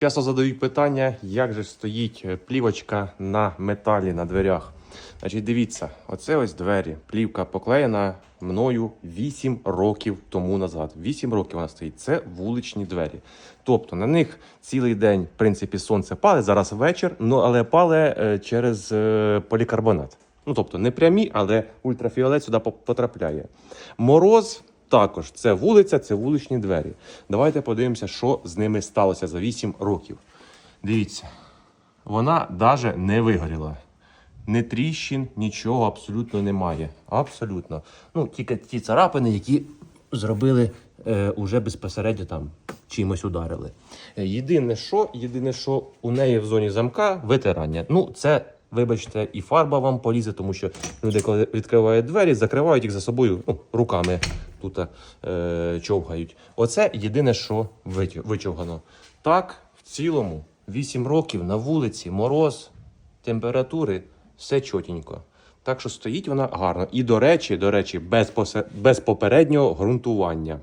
Часто задають питання, як же стоїть е, плівочка на металі на дверях. Значить, дивіться, оце ось двері. Плівка поклеєна мною 8 років тому назад. 8 років вона стоїть. Це вуличні двері. Тобто на них цілий день, в принципі, сонце пале, зараз вечір, але пале е, через е, полікарбонат. Ну тобто не прямі, але ультрафіолет сюди потрапляє. Мороз також це вулиця, це вуличні двері. Давайте подивимося, що з ними сталося за 8 років. Дивіться, вона навіть не вигоріла. Не тріщин, нічого абсолютно немає. Абсолютно. Ну, тільки ті царапини, які зробили е, уже безпосередньо там чимось ударили. Е, Єдине, що, єдине, що у неї в зоні замка витирання. Ну, це, вибачте, і фарба вам полізе, тому що люди, коли відкривають двері, закривають їх за собою ну, руками тут е, човгають. Оце єдине, що вичовгано. Так, в цілому, 8 років на вулиці, мороз, температури, все чотенько. Так що стоїть вона гарно. І до речі, до речі, без, без попереднього ґрунтування.